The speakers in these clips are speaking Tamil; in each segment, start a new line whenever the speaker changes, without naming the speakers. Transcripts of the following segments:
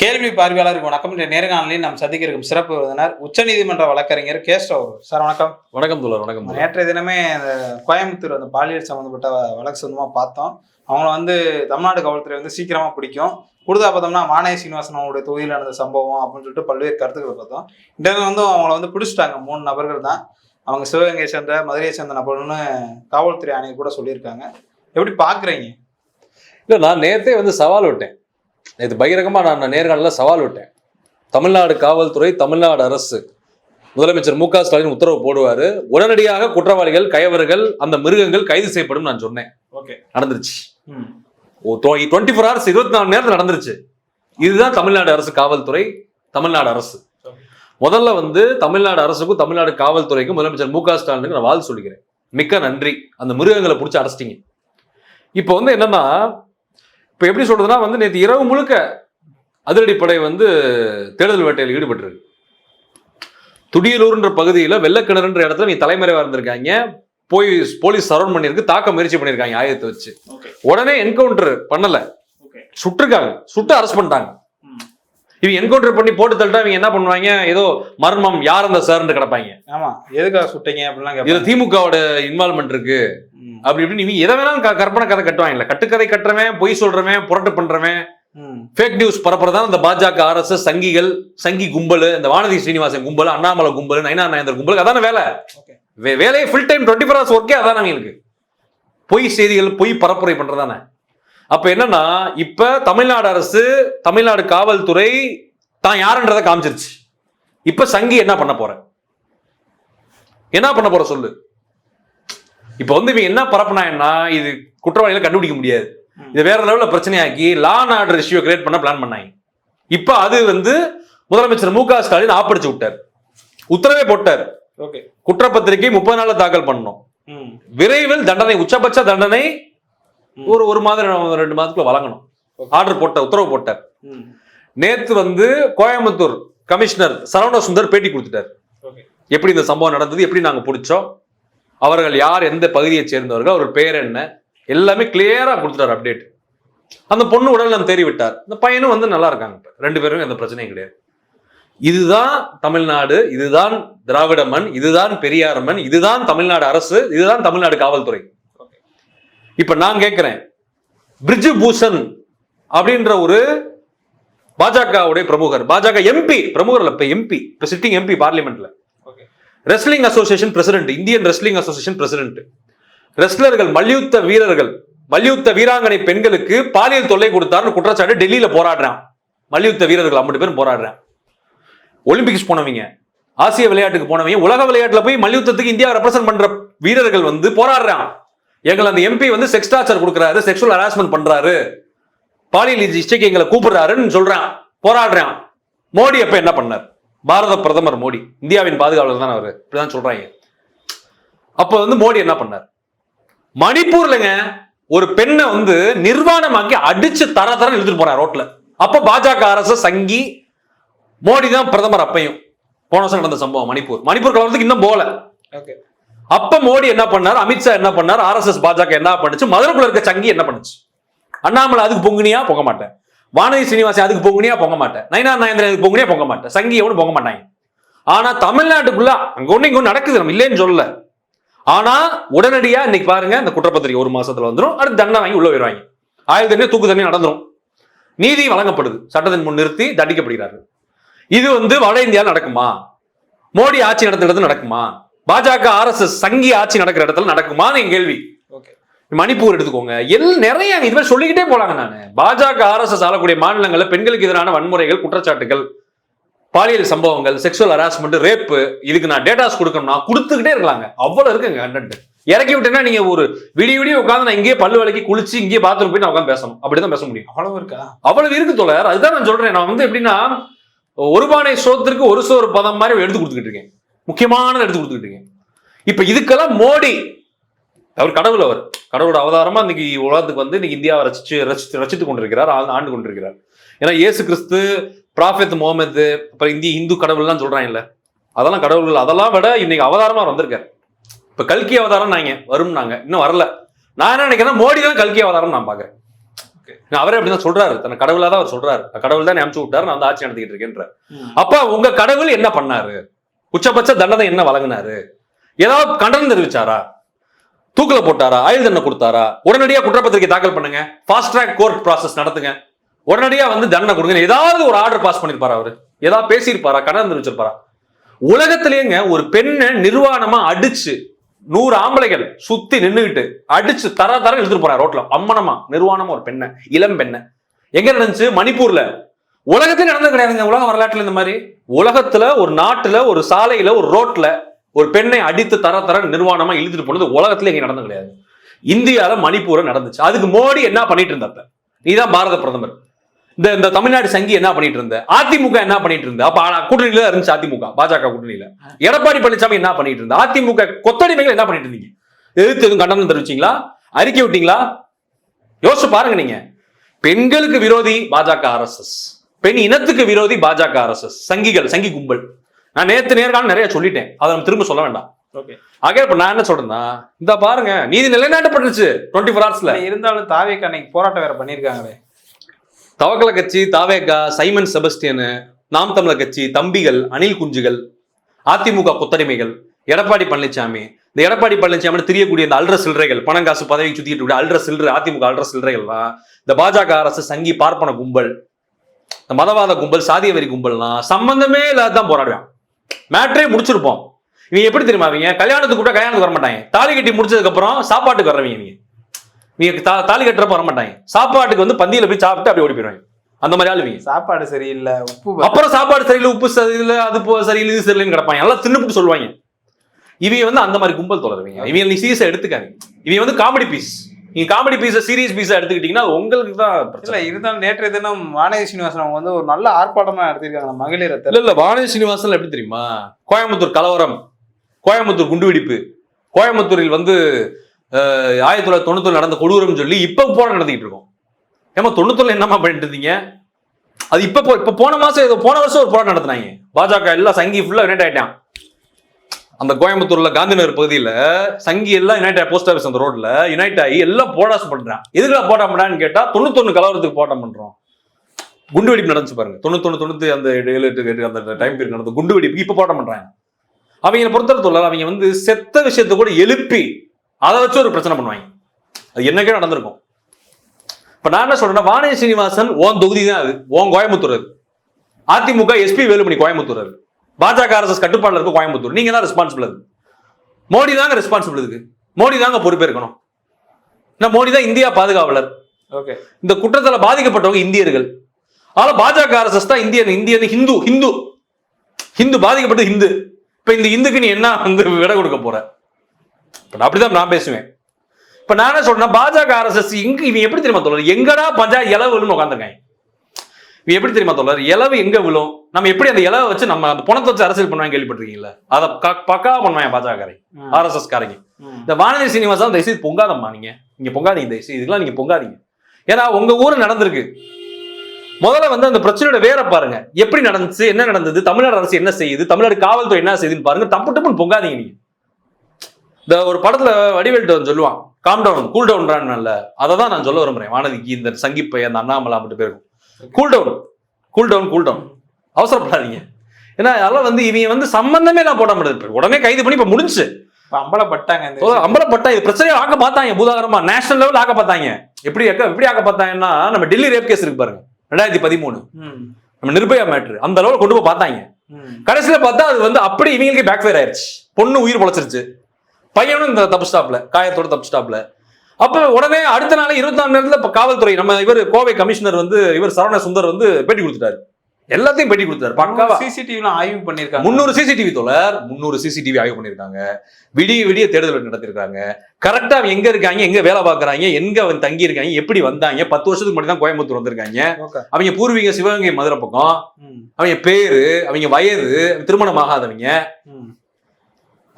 கேள்வி பார்வையாளருக்கு வணக்கம். இன்றைய நேர்காணலில் நாம் சந்திக்க இருக்கும் சிறப்பு விருந்தினர் உச்சநீதிமன்ற வழக்கறிஞர் கேஸ்டோ சார் வணக்கம்.
வணக்கம் தோழர் வணக்கம்.
நேற்றைய தினமே அந்த கோயம்புத்தூர் அந்த பாலியல் சம்மந்தப்பட்ட வழக்கு சொந்தமாக பார்த்தோம். அவங்கள வந்து தமிழ்நாடு காவல்துறை வந்து சீக்கிரமாக பிடிக்கும். கூடுதலாக பார்த்தோம்னா மானய சீனிவாசன் அவங்களுடைய தொகுதியில் நடந்த சம்பவம் அப்படின்னு சொல்லிட்டு பல்வேறு கருத்துக்கள் பார்த்தோம். இந்த இதுல வந்து அவங்கள வந்து பிடிச்சிட்டாங்க. மூணு நபர்கள் தான். அவங்க சிவகங்கையை சேர்ந்த மதுரையை சேர்ந்த நபர்கள்னு காவல்துறை ஆணையர் கூட சொல்லியிருக்காங்க. எப்படி பார்க்குறீங்க?
இல்ல நான் நேத்தே வந்து சவால் விட்டேன். நேற்று பகிரங்கமா நான் நேர்காணல சவால் விட்டேன். தமிழ்நாடு காவல்துறை தமிழ்நாடு அரசு. முதலமைச்சர் மு க ஸ்டாலின் உத்தரவு போடுவாரு. உடனடியாக குற்றவாளிகள் கயவர்கள் அந்த மிருகங்கள் கைது செய்யப்படும் நான் சொன்னேன்.
ஓகே.
நடந்துருச்சு. டுவெண்ட்டி ஃபோர் ஹவர்ஸ் இருபத்தி நாலு நேரத்தில் நடந்துருச்சு. இதுதான் தமிழ்நாடு அரசு காவல்துறை தமிழ்நாடு அரசு. முதல்ல வந்து தமிழ்நாடு அரசுக்கும் தமிழ்நாடு காவல்துறைக்கும் முதலமைச்சர் மு க ஸ்டாலினுக்கு நான் வாழ்த்து சொல்லிக்கிறேன். மிக்க நன்றி. அந்த மிருகங்களை பிடிச்சி அடைச்சிட்டீங்க. இப்போ வந்து என்னன்னா இப்போ எப்படி சொல்றதுன்னா வந்து நேற்று இரவு முழுக்க அதிரடிப்படை வந்து தேடுதல் வேட்டையில் ஈடுபட்டிருக்கு. துடியலூர்ன்ற பகுதியில் வெள்ளக்கிணறுன்ற இடத்துல நீ தலைமறைவா இருந்திருக்காங்க. போய் போலீஸ் சரௌண்ட் பண்ணியிருக்கு தாக்க முயற்சி பண்ணியிருக்காங்க ஆயத்தை வச்சு. உடனே என்கவுண்டர் பண்ணல. சுட்டிருக்காங்க. சுட்டு அரெஸ்ட் பண்ணிட்டாங்க. இவங்க என்கவுண்டர் பண்ணி போட்டு தள்ளிட்டா இவங்க என்ன பண்ணுவாங்க? ஏதோ மர்மம் யார் அந்த சார்னு கிடப்பாங்க.
ஆமாம் எதுக்காக சுட்டீங்க அப்படிலாம்
இதுல திமுகவோட இன்வால்மெண்ட் இருக்கு. அப்படி இப்படின்னு இவங்க எதை வேணாலும் கற்பனை கதை கட்டுவாங்கல்ல. கட்டுக்கதை கட்டுறவன் பொய் சொல்றவன் புரட்டு பண்றவன். ஃபேக் நியூஸ் பரப்புறதான் இந்த பாஜக ஆர்எஸ்எஸ் சங்கிகள் சங்கி கும்பல் இந்த வானதி ஸ்ரீனிவாசன் கும்பல் அண்ணாமலை கும்பல் நயனா நயந்தர் கும்பல் அதான வேலை? வேலையை full time twenty four hours ஒர்க்கே அதான் அவங்களுக்கு. பொய் செய்திகள் பொய் பரப்புரை பண்றதானே அப்ப என்னன்னா இப்ப தமிழ்நாடு அரசு தமிழ்நாடு காவல்துறை தான் யாருன்றதை காமிச்சிருச்சு. இப்ப சங்கி என்ன பண்ண போற? என்ன பண்ண போற சொல்லு? இப்ப வந்து இவங்க என்ன பரப்புனாங்கன்னா இது குற்றவாளிகளை கண்டுபிடிக்க முடியாது. இது வேற லெவல்ல பிரச்சனையாக்கி law and order issue create பண்ண பிளான் பண்ணாங்க. இப்ப அது வந்து முதலமைச்சர் மு க ஸ்டாலின் ஆப்படிச்சு விட்டார். உத்தரவே போட்டார்.
ஓகே.
குற்றப்பத்திரிகை முப்பது நாள்ல தாக்கல் பண்ணணும்.
ம்.
விரைவில் தண்டனை உச்சபட்ச தண்டனை ஒரு ஒரு மாதம் ரெண்டு மாதத்துக்குள்ள வழங்கணும். ஆர்டர் போட்ட உத்தரவு போட்டார் நேத்து வந்து கோயம்புத்தூர் கமிஷனர் சரவண சுந்தர் பேட்டி கொடுத்துட்டார். எப்படி இந்த சம்பவம் நடந்தது எப்படி நாங்க பிடிச்சோம் அவர்கள் யார் எந்த பகுதியை சேர்ந்தவர்கள் அவர் பேர் என்ன எல்லாமே கிளியரா கொடுத்துட்டார் அப்டேட் அந்த பொண்ணு உடல்நலம் தேறி விட்டார் இந்த பையனும் வந்து நல்லா இருக்காங்க இப்ப. ரெண்டு பேரும் எந்த பிரச்சனையும் கிடையாது. இதுதான் தமிழ்நாடு இதுதான் திராவிட மண் இதுதான் பெரியார் மண் இதுதான் தமிழ்நாடு அரசு இதுதான் தமிழ்நாடு காவல்துறை. இப்ப நான் கேட்கிறேன் பிரிட்ஜு பூஷன் அப்படின்ற ஒரு பாஜகவுடைய பிரமுகர் பாஜக எம்பி பிரமுகர் இப்ப எம்பி இப்ப சிட்டிங் எம்பி பார்லிமெண்ட்ல
okay
wrestling association president Indian wrestling association president ரெஸ்லர்கள் மல்யுத்த வீரர்கள் மல்யுத்த வீராங்கனை பெண்களுக்கு பாலியல் தொல்லை கொடுத்தாருன்னு குற்றச்சாட்டு டெல்லியில போராடுறான். மல்யுத்த வீரர்கள் ஐம்பது பேரும் போராடுறான். ஒலிம்பிக்ஸ் போனவங்க ஆசிய விளையாட்டுக்கு போனவங்க உலக விளையாட்டுல போய் மல்யுத்தத்துக்கு இந்தியாவை ரெப்ரசென்ட் பண்ற வீரர்கள் வந்து போராடுறான். எங்களை அந்த எம்பி வந்து செக்ஸ் டார்ச்சர் கொடுக்குறாரு செக்ஷுவல் ஹராஸ்மெண்ட் பண்றாரு. பாலியல் இஷ்டைக்கு எங்களை கூப்பிடுறாருன்னு சொல்றான் போராடுறான். மோடி அப்ப என்ன பண்ணார்? பாரத பிரதமர் மோடி இந்தியாவின் பாதுகாவலர் தான் அவர்? இப்படிதான் சொல்றாங்க. அப்ப வந்து மோடி என்ன பண்ணார்? மணிப்பூர்லங்க ஒரு பெண்ணை வந்து நிர்வாணமாக்கி அடிச்சு தர தர எழுதிட்டு போறார் ரோட்ல. அப்ப பாஜக அரசு சங்கி மோடி தான் பிரதமர் அப்பையும். போன வருஷம் நடந்த சம்பவம் மணிப்பூர். மணிப்பூர் கலவரத்துக்கு இன்னும் போகல.
ஓகே.
அப்ப மோடி என்ன பண்ணார்? அமித்ஷா என்ன பண்ணார்? ஆர்எஸ்எஸ் பாஜக என்ன பண்ணுச்சு? மதுரைக்குள்ள இருக்க சங்கி என்ன பண்ணுச்சு? அண்ணாமலை அதுக்கு பொங்குனியா? பொங்க மாட்டேன். வானதி சீனிவாசன் அதுக்கு பொங்குனியா? பொங்க மாட்டேன். நயனா நாயந்திரன் அதுக்கு பொங்குனியா? பொங்க மாட்டேன். சங்கி எவனும் பொங்க மாட்டாங்க. ஆனா தமிழ்நாட்டுக்குள்ள அங்க ஒண்ணு இங்க ஒண்ணு நடக்குது. நம்ம இல்லைன்னு சொல்லல. ஆனா உடனடியா இன்னைக்கு பாருங்க இந்த குற்றப்பத்திரிகை ஒரு மாசத்துல வந்துடும் அடுத்து தண்டனை வாங்கி உள்ள போயிடுவாங்க ஆயுள் தண்ணி தூக்கு தண்ணி நடந்துரும். நீதி வழங்கப்படுது. சட்டத்தின் முன் நிறுத்தி தண்டிக்கப்படுகிறார்கள். இது வந்து வட இந்தியாவில் நடக்குமா? மோடி ஆட்சி நடத்துறது நடக்குமா? பாஜக ஆர்எஸ்எஸ் சங்கி ஆட்சி நடக்கிற இடத்துல நடக்குமான்னு என் கேள்வி.
ஓகே.
மணிப்பூர் எடுத்துக்கோங்க. எல் நிறைய இது மாதிரி சொல்லிக்கிட்டே போலாங்க நான். பாஜக ஆர்எஸ்எஸ் ஆளக்கூடிய மாநிலங்கள்ல பெண்களுக்கு எதிரான வன்முறைகள் குற்றச்சாட்டுகள் பாலியல் சம்பவங்கள் செக்ஷுவல் ஹராஸ்மெண்ட் ரேப்பு இதுக்கு நான் டேட்டாஸ் கொடுக்கணும்னா கொடுத்துக்கிட்டே இருக்கலாங்க. அவ்வளவு இருக்குங்க கண்டென்ட் இறக்கி விட்டேன்னா நீங்க ஒரு விடிய விடிய உட்காந்து நான் இங்கேயே பல்லு விலைக்கு குளிச்சு இங்கேயே பாத்ரூம் போய் நான் உட்காந்து பேசணும். அப்படிதான் பேச முடியும்.
அவ்வளவு இருக்கா?
அவ்வளவு இருக்கு தோழர். அதுதான் நான் சொல்றேன். நான் வந்து எப்படின்னா ஒரு பானை சோத்திற்கு ஒரு சோறு பதம் மாதிரி எடுத்து கொடுத்துக்கிட்டு இருக்கேன். முக்கியமானதை எடுத்து கொடுத்துக்கிட்டு இருக்கேன் இப்ப இதுக்கெல்லாம் மோடி அவர் கடவுள் அவர். கடவுளோட அவதாரமா இன்னைக்கு உலகத்துக்கு வந்து இன்னைக்கு இந்தியாவை ரசிச்சு ரசித்து ரசித்து கொண்டிருக்கிறார் ஆண்டு கொண்டிருக்கிறார். ஏன்னா இயேசு கிறிஸ்து ப்ராஃபெத் முகமது அப்புறம் இந்திய இந்து கடவுள்லாம் சொல்றாங்க இல்ல அதெல்லாம் கடவுள்கள் அதெல்லாம் விட இன்னைக்கு அவதாரமா வந்திருக்காரு. இப்ப கல்கி அவதாரம் நாங்க வரும் நாங்க இன்னும் வரல. நான் என்ன நினைக்கிறேன் மோடி தான் கல்கி அவதாரம் நான் பாக்குறேன் அவரே அப்படிதான் சொல்றாரு. தன்னை கடவுளா தான் அவர் சொல்றாரு. கடவுள் தான் அனுப்பிச்சு விட்டாரு நான் வந்து ஆட்சி நடத்திக்கிட்டு இருக்கேன்ற. அப்ப உங்க கடவுள் என்ன பண்ணாரு? உச்சபட்ச தண்டனை என்ன வழங்கினாரு? ஏதாவது கண்டனம் தெரிவிச்சாரா? தூக்கில் போட்டாரா? ஆயுள் தண்டனை கொடுத்தாரா? உடனடியாக குற்றப்பத்திரிக்கை தாக்கல் பண்ணுங்க. ஃபாஸ்ட் ட்ராக் கோர்ட் ப்ராசஸ் நடத்துங்க. உடனடியாக வந்து தண்டனை கொடுங்க. ஏதாவது ஒரு ஆர்டர் பாஸ் பண்ணிருப்பாரா அவர்? ஏதாவது பேசியிருப்பாரா? கண்டனம் தெரிவிச்சிருப்பாரா? உலகத்திலேங்க ஒரு பெண்ணை நிர்வாணமா அடிச்சு நூறு ஆம்பளைகள் சுத்தி நின்றுக்கிட்டு அடிச்சு தர தர எழுதிட்டு போறாங்க ரோட்ல. அம்மனமா நிர்வாணமா ஒரு பெண்ணை இளம் பெண்ணை. எங்க நடந்துச்சு? மணிப்பூர்ல. உலகத்துல நடந்தது கிடையாதுங்க உலக வரலாற்றில் இந்த மாதிரி. உலகத்துல ஒரு நாட்டுல ஒரு சாலையில ஒரு ரோட்ல ஒரு பெண்ணை அடித்து தர தர நிர்வாணமா இழுத்துட்டு போனது உலகத்துல இங்கே நடந்தது கிடையாது. இந்தியால மணிப்பூர நடந்துச்சு. அதுக்கு மோடி என்ன பண்ணிட்டு இருந்தாப்ப நீதான் பாரத பிரதமர். இந்த இந்த தமிழ்நாடு சங்கி என்ன பண்ணிட்டு இருந்த? அதிமுக என்ன பண்ணிட்டு இருந்த? அப்ப கூட்டணியில இருந்துச்சு அதிமுக பாஜக கூட்டணியில. எடப்பாடி பழனிசாமி என்ன பண்ணிட்டு இருந்த? அதிமுக கொத்தடிமைகள் என்ன பண்ணிட்டு இருந்தீங்க? எதிர்த்து எதுவும் கண்டனம் தெரிவிச்சீங்களா? அறிக்கை விட்டீங்களா? யோசிச்சு பாருங்க நீங்க. பெண்களுக்கு விரோதி பாஜக ஆர்எஸ்எஸ் பெண் இனத்துக்கு விரோதி பாஜக ஆர்எஸ்எஸ் சங்கிகள் சங்கி கும்பல். நான் நேத்து நேர்காணல் நிறைய சொல்லிட்டேன். அதை நம்ம திரும்ப சொல்ல வேண்டாம்.
ஓகே.
இப்ப நான் என்ன சொல்றேன்னா இந்த பாருங்க நீதி நிலைநாட்டப்பட்டுருச்சு டுவெண்ட்டி ஃபோர் ஹவர்ஸ்ல
இருந்தாலும் தாவேக்கு அன்னைக்கு போராட்டம் வேற பண்ணிருக்காங்களே
தவக்கல கட்சி தாவேகா சைமன் செபஸ்டியனு நாம் தமிழர் கட்சி தம்பிகள் அனில் குஞ்சுகள் அதிமுக கொத்தடிமைகள் எடப்பாடி பழனிசாமி இந்த எடப்பாடி பழனிசாமி தெரியக்கூடிய இந்த அல்ற சில்லறைகள் பணம் காசு பதவி இருக்கக்கூடிய அல்ற சில்லறை அதிமுக அல்ற சில்லறைகள்லாம் இந்த பாஜக அரசு சங்கி பார்ப்பன கும்பல். இந்த மதவாத கும்பல் சாதிய வெறி கும்பல்லாம் சம்பந்தமே இல்லாதான் போராடுவான். மேட்ரே முடிச்சிருப்போம். இவங்க எப்படி தெரியுமா அவங்க கல்யாணத்துக்கு கூட கல்யாணத்துக்கு வர மாட்டாங்க. தாலி கட்டி முடிச்சதுக்கு அப்புறம் சாப்பாட்டுக்கு வரவங்க நீங்க நீங்க தா- தாலி கட்டுறப்ப வர மாட்டாங்க சாப்பாட்டுக்கு வந்து பந்தியில போய் சாப்பிட்டு அப்படியே ஓடி போயிடுவாங்க அந்த மாதிரி ஆளு இவங்க.
சாப்பாடு சரியில்லை உப்பு
அப்புறம் சாப்பாடு சரியில்லை உப்பு சரியில்லை அது போ சரியில்லை இது சரியில்லைன்னு கிடப்பாங்க. எல்லாம் தின்னுபிட்டு சொல்லுவாங்க. இவங்க வந்து அந்த மாதிரி கும்பல் தொடருவீங்க. இவங்க நீ சீரியஸா எடுத்துக்காங்க இவங்க வந்து காமெடி பீஸ் நீங்க காமெடி பீஸை சீரியஸ் பீஸா எடுத்துக்கிட்டீங்கன்னா அது உங்களுக்கு தான்
இல்ல
பிரச்சனை
இருந்தாலும் நேற்றைய தினம் வானதி சீனிவாசன் அவங்க வந்து ஒரு நல்ல ஆர்ப்பாட்டமா நடத்திருக்காங்க மகளிர்
இல்ல இல்ல வானதி சீனிவாசன் எப்படி தெரியுமா? கோயம்புத்தூர் கலவரம் கோயம்புத்தூர் குண்டுவெடிப்பு கோயம்புத்தூரில் வந்து ஆயிரத்தி தொள்ளாயிரத்தி தொண்ணூத்தொன்னு நடந்த கொடூரம் சொல்லி இப்ப போட நடத்திட்டு இருக்கோம். ஏமா தொண்ணூத்தொன்னு என்னமா பண்ணிட்டு இருந்தீங்க? அது இப்ப இப்ப போன மாசம் போன வருஷம் ஒரு போராட்டம் நடத்தினாங்க. பாஜக எல்லாம் சங்கி ஃபுல்லா யுனைட் ஆயிட்டான். அந்த கோயம்புத்தூர்ல காந்திநகர் பகுதியில சங்கி எல்லாம் யுனைட் ஆகி போஸ்ட் ஆஃபீஸ் அந்த ரோட்ல யுனைட் ஆகி எல்லாம் போடாஸ் பண்றான். எதுக்குல போட்டா பண்றான்னு கேட்டா தொண்ணூத்தொன்னு கலவரத்துக்கு போட்டம் பண்றோம். குண்டு வெடிப்பு நடந்துச்சு பாருங்க. தொண்ணூத்தொன்னு தொண்ணூத்தி அந்த ஏழு எட்டு எட்டு அந்த டைம் பீரியட் நடந்த குண்டு வெடிப்பு இப்ப போட்டம் பண்றாங்க. அவங்களை பொறுத்தவரை அவங்க வந்து செத்த விஷயத்தை கூட எழுப்பி அதை வச்சு ஒரு பிரச்சனை பண்ணுவாங்க. அது என்னக்கே நடந்திருக்கும். இப்ப நான் என்ன சொல்றேன்னா வானதி சீனிவாசன் ஓன் தொகுதி தான் அது. ஓன் கோயம்புத்தூர் அது. அதிமுக எஸ்பி வேலுமணி கோயம்புத்தூர் அது. பாஜக அரசு கட்டுப்பாடுல இருக்க கோயம்புத்தூர். நீங்க தான் ரெஸ்பான்சிபிள் அது. மோடி தாங்க ரெஸ்பான்சிபிள் இதுக்கு. மோடி தாங்க பொறுப்பேற்கணும். ஏன்னா மோடி தான் இந்தியா பாதுகாவலர்.
ஓகே.
இந்த குற்றத்துல பாதிக்கப்பட்டவங்க இந்தியர்கள். ஆனா பாஜக அரசு தான் இந்தியன் இந்தியன் ஹிந்து ஹிந்து. ஹிந்து பாதிக்கப்பட்டது ஹிந்து. இப்ப இந்த இந்துக்கு நீ என்ன வந்து விட கொடுக்க போற? இப்ப நான் அப்படிதான் நான் பேசுவேன். இப்ப நான் என்ன சொல்றேன்னா பாஜக அரசு இங்க இவன் எப்படி தெரியுமா தோழர் எங்கடா பஞ்சாயத்து விழுன்னு உட்காந்துருக்காங்க இவன் எப்படி தெரியுமா தோழர்? இலவு எங்க விழும்? நம்ம எப்படி அந்த இலவை வச்சு நம்ம அந்த பணத்தை வச்சு அரசியல் பண்ணுவாங்க கேள்விப்பட்டிருக்கீங்களா அதை பக்காவா பண்ணுவாங்க பாஜக காரங்க ஆர்எஸ்எஸ் காரங்க. இந்த வானதி சீனிவாசன் தயவுசெய்து பொங்காதம்மா நீங்க. இங்க பொங்காதீங்க தயவுசெய்து. இதுக்கெல்லாம் நீங்க பொங்காதீங்க. ஏன்னா உங்க ஊர் நடந்திருக்கு. முதல்ல வந்து அந்த பிரச்சனையோட வேற பாருங்க. எப்படி நடந்துச்சு என்ன நடந்தது தமிழ்நாடு அரசு என்ன செய்யுது தமிழ்நாடு காவல்துறை என்ன செய்யுதுன்னு பாருங்க. தப்பு டப்புன்னு பொங்காதீங்க நீங்க. இந்த ஒரு படத்துல வடிவேல்ட்டு சொல்லுவான் காம் டவுன் கூல் டவுன்றான்ல அதை தான் நான் சொல்ல விரும்புறேன். வானதிக்கு இந்த சங்கிப்பை அந்த அண்ணாமலா மட்டும் பேருக்கும் cool down cool down cool down அவசரப்படாதீங்க. ஏன்னா அதெல்லாம் வந்து இவங்க வந்து சம்பந்தமே நான் போட முடியாது உடனே கைது பண்ணி இப்ப
இப்ப அம்பலப்பட்டாங்க
அம்பலப்பட்டா இது பிரச்சனையை ஆக்க பார்த்தாங்க பூதாகரமா. நேஷனல் லெவல் ஆக்க பார்த்தாங்க. எப்படி எப்படி ஆக்க பார்த்தாங்கன்னா நம்ம டெல்லி ரேப் கேஸ் இருக்கு பாருங்க. ரெண்டாயிரத்தி பதிமூணு. நம்ம நிர்பயா மேட்ரு அந்த அளவுக்கு கொண்டு போய் பார்த்தாங்க. கடைசியில பார்த்தா அது வந்து அப்படி இவங்களுக்கு பேக் ஃபயர் ஆயிருச்சு. பொண்ணு உயிர் பொழைச்சிருச்சு. பையனும் இந்த தப்பு ஸ்டாப்ல காயத்தோட தப்பு ஸ்டாப்ல அப்ப உடனே அடுத்த நாள் இருபத்தி நாலு நேரத்துல இப்ப காவல்துறை நம்ம இவர் கோவை கமிஷனர் வந்து இவர் சரவண சுந்தர் வந்து பேட்டி கொடுத்துட்டாரு. எல்லாத்தையும் பேட்டி கொடுத்தாரு பக்காவா.
லாம் ஆய்வு பண்ணிருக்காங்க
முந்நூறு சிசிடிவி தோழர் முந்நூறு சிசிடிவி ஆய்வு பண்ணிருக்காங்க விடிய விடிய தேடுதல் நடத்திருக்காங்க கரெக்டா எங்க இருக்காங்க எங்க வேலை பார்க்கறாங்க எங்க அவன் தங்கி இருக்காங்க எப்படி வந்தாங்க பத்து வருஷத்துக்கு முன்னாடி தான் கோயம்புத்தூர் வந்திருக்காங்க. அவங்க பூர்வீக சிவகங்கை மதுரை பக்கம். அவங்க பேரு அவங்க வயது திருமணம் ஆகாதவங்க.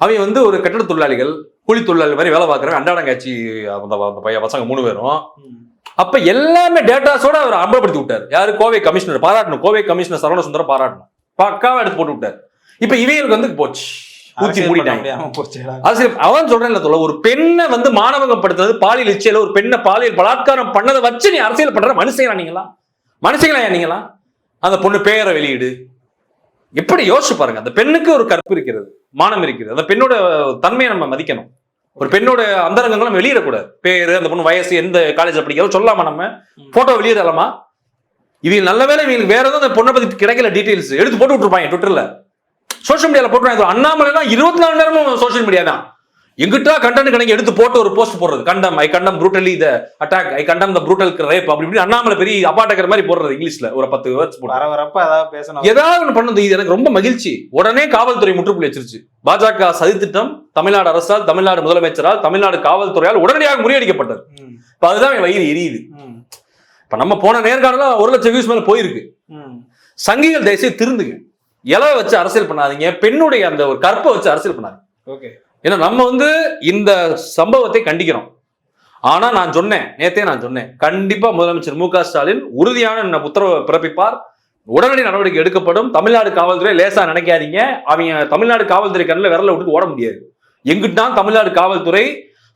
அவங்க வந்து ஒரு கட்டட தொழிலாளிகள் கூலி தொழிலாளி மாதிரி வேலை பார்க்குறவங்க அண்டாடங்காட்சி அந்த அந்த பையன் பசங்க மூணு பேரும். அப்ப எல்லாமே டேட்டாஸோட அவர் அம்பலப்படுத்தி விட்டார். யாரு? கோவை கமிஷனர் பாராட்டணும். கோவை கமிஷனர் சரவண சுந்தரம் பாராட்டணும். பக்காவா எடுத்து போட்டு விட்டார். இப்ப இவங்களுக்கு வந்து போச்சு. ஊத்தி மூடிட்டாங்க. அரசியல் அவன் சொல்றேன்ல தோல ஒரு பெண்ணை வந்து மாணவகப்படுத்துறது பாலியல் இச்சையில ஒரு பெண்ணை பாலியல் பலாத்காரம் பண்ணதை வச்சு நீ அரசியல் பண்ற மனுஷங்களா நீங்களா? மனுஷங்களா நீங்களா? அந்த பொண்ணு பேரை வெளியிடு. எப்படி யோசிச்சு பாருங்க. அந்த பெண்ணுக்கு ஒரு கற்பு இருக்கிறது மானம் இருக்கிறது. அந்த பெண்ணோட தன்மையை நம்ம மதிக்கணும். ஒரு பெண்ணோட அந்தரங்கங்களும் வெளியிடக்கூடாது பேரு அந்த பொண்ணு வயசு எந்த காலேஜ் படிக்கிறோம் சொல்லாமா நம்ம போட்டோ வெளியிடலாமா இது நல்ல வேலை இவங்களுக்கு வேற ஏதாவது அந்த பொண்ணை பத்தி கிடைக்கல டீடைல்ஸ் எடுத்து போட்டு விட்டுருப்பாங்க ட்விட்டர்ல சோஷியல் மீடியால போட்டுருவாங்க அண்ணாமலை தான் இருபத்தி நாலு நேரமும் சோஷியல் மீடியா தான். எங்கிட்டா கண்டென்ட் கணக்கு எடுத்து போட்டு ஒரு போஸ்ட் போடுறது. கண்டம் ஐ கண்டம் ப்ரூட்டலி த அட்டாக் ஐ கண்டம் த ப்ரூட்டல் ரேப் அப்படி இப்படி அண்ணாமலை பெரிய அப்பாட்டக்கிற மாதிரி போடுறது இங்கிலீஷ்ல. ஒரு பத்து வேர்ட்ஸ்
வரப்ப ஏதாவது பேசணும்.
ஏதாவது ஒன்று பண்ணது இது எனக்கு ரொம்ப மகிழ்ச்சி. உடனே காவல்துறை முற்றுப்புள்ளி வச்சிருச்சு. பாஜக சதித்திட்டம் தமிழ்நாடு அரசால் தமிழ்நாடு முதலமைச்சரால் தமிழ்நாடு காவல்துறையால் உடனடியாக முறியடிக்கப்பட்டது. இப்ப அதுதான் வயிறு எரியுது. இப்ப நம்ம போன நேர்காணல ஒரு லட்சம் வியூஸ் மேல போயிருக்கு. சங்கிகள் தயவுசெய்து திருந்துங்க. இலவை வச்சு அரசியல் பண்ணாதீங்க. பெண்ணுடைய அந்த ஒரு கற்பை வச்சு அரசியல் பண்ணாதீங்க.
ஓகே.
ஏன்னா நம்ம வந்து இந்த சம்பவத்தை கண்டிக்கிறோம். ஆனா நான் சொன்னேன் நேத்தே நான் சொன்னேன். கண்டிப்பா முதலமைச்சர் மு க ஸ்டாலின் உறுதியான உத்தரவை பிறப்பிப்பார். உடனடி நடவடிக்கை எடுக்கப்படும். தமிழ்நாடு காவல்துறை லேசா நினைக்காதீங்க. அவங்க தமிழ்நாடு காவல்துறை கண்ணில் விரல விட்டு ஓட முடியாது. எங்கிட்டான் தமிழ்நாடு காவல்துறை?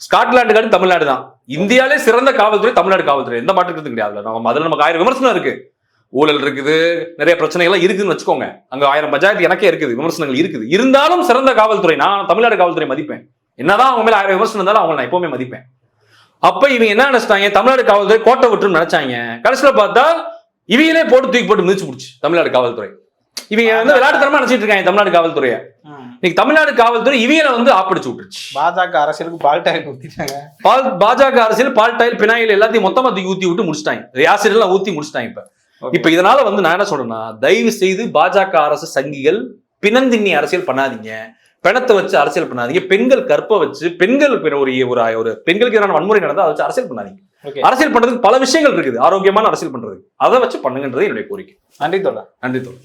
ஸ்காட்லாந்து காடு தமிழ்நாடு தான். இந்தியாவிலே சிறந்த காவல்துறை தமிழ்நாடு காவல்துறை. எந்த மாற்றுக்கிறது கிடையாது நம்ம அதில் நமக்கு ஆயிரம் விமர்சனம் இருக்கு. ஊழல் இருக்குது நிறைய பிரச்சனைகள்லாம் இருக்குதுன்னு வச்சுக்கோங்க. அங்க ஆயிரம் பஞ்சாயத்து எனக்கே இருக்குது விமர்சனங்கள் இருக்குது. இருந்தாலும் சிறந்த காவல்துறை நான் தமிழ்நாடு காவல்துறை மதிப்பேன். என்னதான் அவங்க மேல ஆயிரம் விமர்சனம் இருந்தாலும் அவங்க நான் எப்பவுமே மதிப்பேன். அப்ப இவங்க என்ன நினைச்சிட்டாங்க? தமிழ்நாடு காவல்துறை கோட்டை விட்டுன்னு நினைச்சாங்க. கடைசியில பார்த்தா இவங்களே போட்டு தூக்கி போட்டு மிதிச்சு பிடிச்சி தமிழ்நாடு காவல்துறை. இவங்க வந்து விளையாட்டுத்தனமா நினைச்சிட்டு இருக்காங்க தமிழ்நாடு காவல்துறையை. இன்னைக்கு தமிழ்நாடு காவல்துறை இவங்கள வந்து ஆப்பிடிச்சு விட்டுருச்சு.
பாஜக அரசியலுக்கு பால் டாயில் ஊத்திட்டாங்க
பால் பாஜக அரசியல் பால் டைல் பினாயில் எல்லாத்தையும் மொத்தமா தூக்கி ஊத்தி விட்டு முடிச்சிட்டாங்க. ஆசிட் எல்லாம் ஊத்தி முடிச்சிட்டாங்க இப்ப. இப்ப இதனால வந்து நான் என்ன சொல்றேன்னா தயவு செய்து பாஜக அரசு சங்கிகள் பிணந்திண்ணி அரசியல் பண்ணாதீங்க. பிணத்தை வச்சு அரசியல் பண்ணாதீங்க. பெண்கள் கற்பை வச்சு பெண்கள் ஒரு ஒரு பெண்களுக்கு எதிரான வன்முறை நடந்தா அதை வச்சு அரசியல் பண்ணாதீங்க. அரசியல் பண்றதுக்கு பல விஷயங்கள் இருக்குது. ஆரோக்கியமான அரசியல் பண்றதுக்கு அதை வச்சு பண்ணுங்கன்றது என்னுடைய கோரிக்கை.
நன்றி தோழா
நன்றி தோழர்.